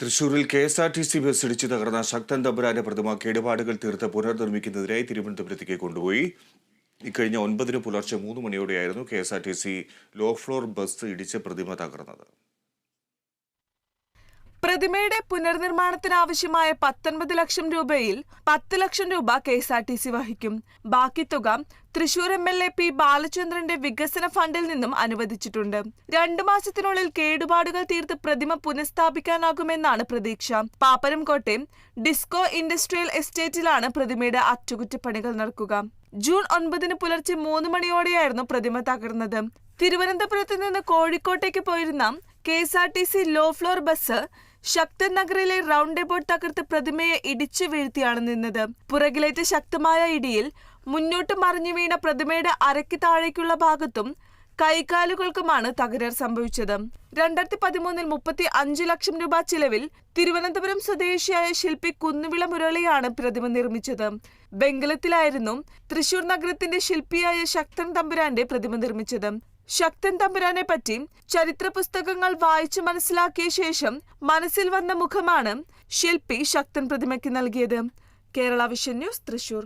തൃശൂരിൽ K S R T C bus ഇടിച്ചു തകർന്ന ശക്തൻ തമ്പുരാന്റെ പ്രതിമ കേടുപാടുകൾ തീർത്ത് പുനർനിർമ്മിക്കുന്നതിനായി തിരുവനന്തപുരത്തേക്ക് കൊണ്ടുപോയി. ഇക്കഴിഞ്ഞ ഒൻപതിന് പുലർച്ചെ മൂന്ന് മണിയോടെയായിരുന്നു K S R T C low floor bus ഇടിച്ച് പ്രതിമ തകർന്നത്. പ്രതിമയുടെ പുനർനിർമ്മാണത്തിനാവശ്യമായ പത്തൊൻപത് ലക്ഷം രൂപയിൽ പത്ത് ലക്ഷം രൂപ K S R T C വഹിക്കും. ബാക്കി തുക Thrissur M L A P ബാലചന്ദ്രന്റെ വികസന ഫണ്ടിൽ നിന്നും അനുവദിച്ചിട്ടുണ്ട്. രണ്ടു മാസത്തിനുള്ളിൽ കേടുപാടുകൾ തീർത്ത് പ്രതിമ പുനഃസ്ഥാപിക്കാനാകുമെന്നാണ് പ്രതീക്ഷ. പാപ്പനംകോട്ടെ ഡിസ്കോ ഇൻഡസ്ട്രിയൽ എസ്റ്റേറ്റിലാണ് പ്രതിമയുടെ അറ്റകുറ്റപ്പണികൾ നടക്കുക. ജൂൺ ഒൻപതിന് പുലർച്ചെ മൂന്ന് മണിയോടെയായിരുന്നു പ്രതിമ തകർന്നത്. തിരുവനന്തപുരത്ത് നിന്ന് കോഴിക്കോട്ടേക്ക് പോയിരുന്ന K S R T C low floor bus Sakthan നഗറിലെ റൗണ്ട് എബൌട്ട് തകർത്ത് പ്രതിമയെ ഇടിച്ചു വീഴ്ത്തിയാണ് നിന്നത്. പുറകിലേറ്റ ശക്തമായ ഇടിയിൽ മുന്നോട്ട് മറിഞ്ഞു വീണ പ്രതിമയുടെ അരയ്ക്ക് താഴേക്കുള്ള ഭാഗത്തും കൈകാലുകൾക്കുമാണ് തകരാർ സംഭവിച്ചത്. രണ്ടായിരത്തി പതിമൂന്നിൽ മുപ്പത്തി അഞ്ച് ലക്ഷം രൂപ ചിലവിൽ തിരുവനന്തപുരം സ്വദേശിയായ ശില്പി കുന്നുവിള മുരളിയാണ് പ്രതിമ നിർമ്മിച്ചത്. ബംഗലത്തിലായിരുന്നു തൃശൂർ നഗരത്തിന്റെ ശില്പിയായ ശക്തൻ തമ്പുരാന്റെ പ്രതിമ നിർമ്മിച്ചത്. ശക്തൻ തമ്പുരാനെ പറ്റി ചരിത്ര പുസ്തകങ്ങൾ വായിച്ചു മനസ്സിലാക്കിയ ശേഷം മനസ്സിൽ വന്ന മുഖമാണ് ശില്പി ശക്തൻ പ്രതിമയ്ക്ക് നൽകിയത്. Kerala vision news Thrissur.